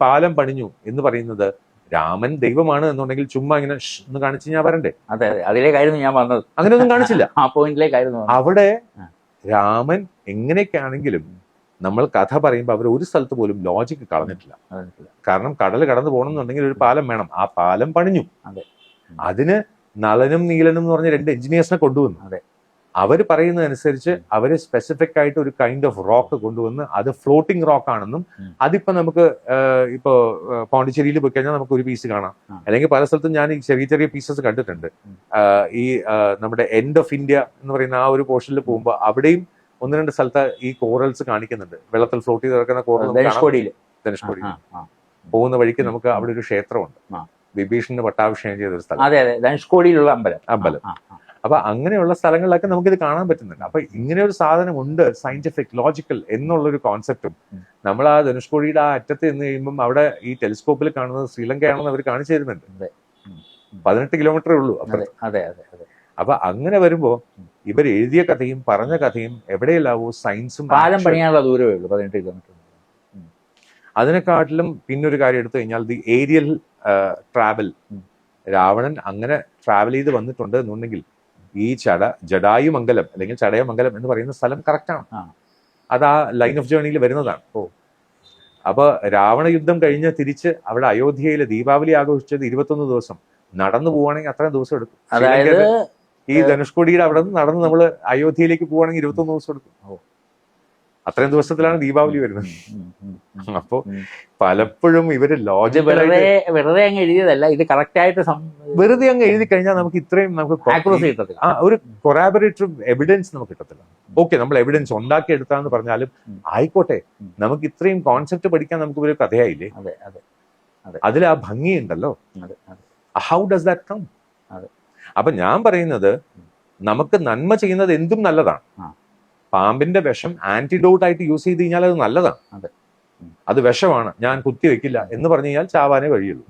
പാലം പണിഞ്ഞു എന്ന് പറയുന്നത് രാമൻ ദൈവമാണ് എന്നുണ്ടെങ്കിൽ ചുമ്മാ ഇങ്ങനെ ഒന്ന് കാണിച്ച് ഞാൻ വരണ്ടേ? അതെ അതെ. അതിലേക്കായിരുന്നു ഞാൻ പറഞ്ഞത് അങ്ങനെയൊന്നും കാണിച്ചില്ല. ആ പോയിന്റിലേക്കായിരുന്നു അവിടെ രാമൻ എങ്ങനെയൊക്കെയാണെങ്കിലും നമ്മൾ കഥ പറയുമ്പോൾ അവർ ഒരു സ്ഥലത്ത് പോലും ലോജിക്ക് കളഞ്ഞിട്ടില്ല. കാരണം കടൽ കടന്നു പോകണം എന്നുണ്ടെങ്കിൽ ഒരു പാലം വേണം. ആ പാലം പണിഞ്ഞു. അതെ. അതിന് നളനും നീലനും എന്ന് പറഞ്ഞ രണ്ട് എഞ്ചിനീയേഴ്സിനെ കൊണ്ടുവന്നു. അതെ. അവർ പറയുന്നതനുസരിച്ച് അവർ സ്പെസിഫിക് ആയിട്ട് ഒരു കൈൻഡ് ഓഫ് റോക്ക് കൊണ്ടുവന്ന് അത് ഫ്ലോട്ടിംഗ് റോക്ക് ആണെന്നും. അതിപ്പോ നമുക്ക് ഇപ്പോ പോണ്ടിച്ചേരിയിൽ പോയി കഴിഞ്ഞാൽ നമുക്ക് ഒരു പീസ് കാണാം അല്ലെങ്കിൽ പല സ്ഥലത്തും ഞാൻ ഈ ചെറിയ ചെറിയ പീസസ് കണ്ടിട്ടുണ്ട്. ഈ നമ്മുടെ എൻഡ് ഓഫ് ഇന്ത്യ എന്ന് പറയുന്ന ആ ഒരു പോർഷനിൽ പോകുമ്പോൾ അവിടെയും ഒന്ന് രണ്ട് സ്ഥലത്ത് ഈ കോറൽസ് കാണിക്കുന്നുണ്ട്. വെള്ളത്തിൽ ഫ്ലോട്ട് ചെയ്ത് കിടക്കുന്ന കോറൽ ധനുഷ്കോടി. പോകുന്ന വഴിക്ക് നമുക്ക് അവിടെ ഒരു ക്ഷേത്രമുണ്ട്. വിഭീഷണന് പട്ടാഭിഷേകം ചെയ്ത ഒരു സ്ഥലം. അതെ അതെ. ധനുഷ്കോടിയിലുള്ള അമ്പലം. അമ്പലം. അപ്പൊ അങ്ങനെയുള്ള സ്ഥലങ്ങളിലൊക്കെ നമുക്കിത് കാണാൻ പറ്റുന്നുണ്ട്. അപ്പൊ ഇങ്ങനെ ഒരു സാധനം ഉണ്ട് സയന്റിഫിക് ലോജിക്കൽ എന്നുള്ളൊരു കോൺസെപ്റ്റും ഉം. നമ്മൾ ആ ധനുഷ്കോടിയുടെ ആ അറ്റത്ത് നിന്ന് കഴിയുമ്പം അവിടെ ഈ ടെലിസ്കോപ്പിൽ കാണുന്നത് ശ്രീലങ്കയാണെന്ന് അവർ കാണിച്ചു തരുന്നുണ്ട്. പതിനെട്ട് കിലോമീറ്ററേ ഉള്ളൂ അപ്പൊ. അതെ അതെ അതെ അപ്പൊ അങ്ങനെ വരുമ്പോ ഇവർ എഴുതിയ കഥയും പറഞ്ഞ കഥയും എവിടെയല്ലാവോ സയൻസും പാലം പണിയാനുള്ള ദൂരമേ ഉള്ളൂ പതിനെട്ട് കിലോമീറ്റർ അതിനെക്കാട്ടിലും പിന്നൊരു കാര്യം എടുത്തു കഴിഞ്ഞാൽ ദി ഏരിയൽ ട്രാവൽ. രാവണൻ അങ്ങനെ ട്രാവൽ ചെയ്ത് വന്നിട്ടുണ്ട് എന്നുണ്ടെങ്കിൽ ഈ ചട ജഡായുമംഗലം അല്ലെങ്കിൽ ചടയമംഗലം എന്ന് പറയുന്ന സ്ഥലം കറക്റ്റാണ്. അത് ആ ലൈൻ ഓഫ് ജേണിയിൽ വരുന്നതാണ്. ഓ. അപ്പൊ രാവണ യുദ്ധം കഴിഞ്ഞ് തിരിച്ച് അവിടെ അയോധ്യയിലെ ദീപാവലി ആഘോഷിച്ചത് ഇരുപത്തൊന്ന് ദിവസം. നടന്നു പോവുകയാണെങ്കിൽ അത്രയും ദിവസം എടുക്കും. അതായത് ഈ ധനുഷ്കോടിയുടെ അവിടെ നിന്ന് നടന്ന് നമ്മൾ അയോധ്യയിലേക്ക് പോവുകയാണെങ്കിൽ ഇരുപത്തൊന്ന് ദിവസം എടുക്കും. ഓ. അത്രയും ദിവസത്തിലാണ് ദീപാവലി വരുന്നത്. ഉം, ഉം, ഉം. അപ്പോ പലപ്പോഴും ഇവർ ഇത് വെറുതെ വെറുതെ അങ്ങ് എഴുതിയതല്ല ഇത് കറക്റ്റ് ആയിട്ട് വെറുതെ അങ്ങ് എഴുതി കഴിഞ്ഞാൽ നമുക്ക് ഇത്രയും നമുക്ക് ആ ഒരു കൊറാബറേറ്റർ എവിഡൻസ് നമുക്ക് കിട്ടത്തില്ല. ഓക്കെ നമ്മൾ എവിഡൻസ് ഉണ്ടാക്കി എടുത്താന്ന് പറഞ്ഞാലും ആയിക്കോട്ടെ. നമുക്ക് ഇത്രയും കോൺസെപ്റ്റ് പഠിക്കാൻ നമുക്ക് ഒരു കഥയായില്ലേ? അതെ അതെ അതിൽ ആ ഭംഗിയുണ്ടല്ലോ ഹൗ ഡസ് ദാറ്റ് കം. അപ്പൊ ഞാൻ പറയുന്നത് നമുക്ക് നന്മ ചെയ്യുന്നത് എന്തും നല്ലതാണ്. പാമ്പിന്റെ വിഷം ആന്റിഡോട്ട് ആയിട്ട് യൂസ് ചെയ്ത് കഴിഞ്ഞാൽ അത് നല്ലതാണ്. അതെ. വിഷമാണ് ഞാൻ കുത്തി വെക്കില്ല എന്ന് പറഞ്ഞു കഴിഞ്ഞാൽ ചാവാനേ വഴിയുള്ളൂ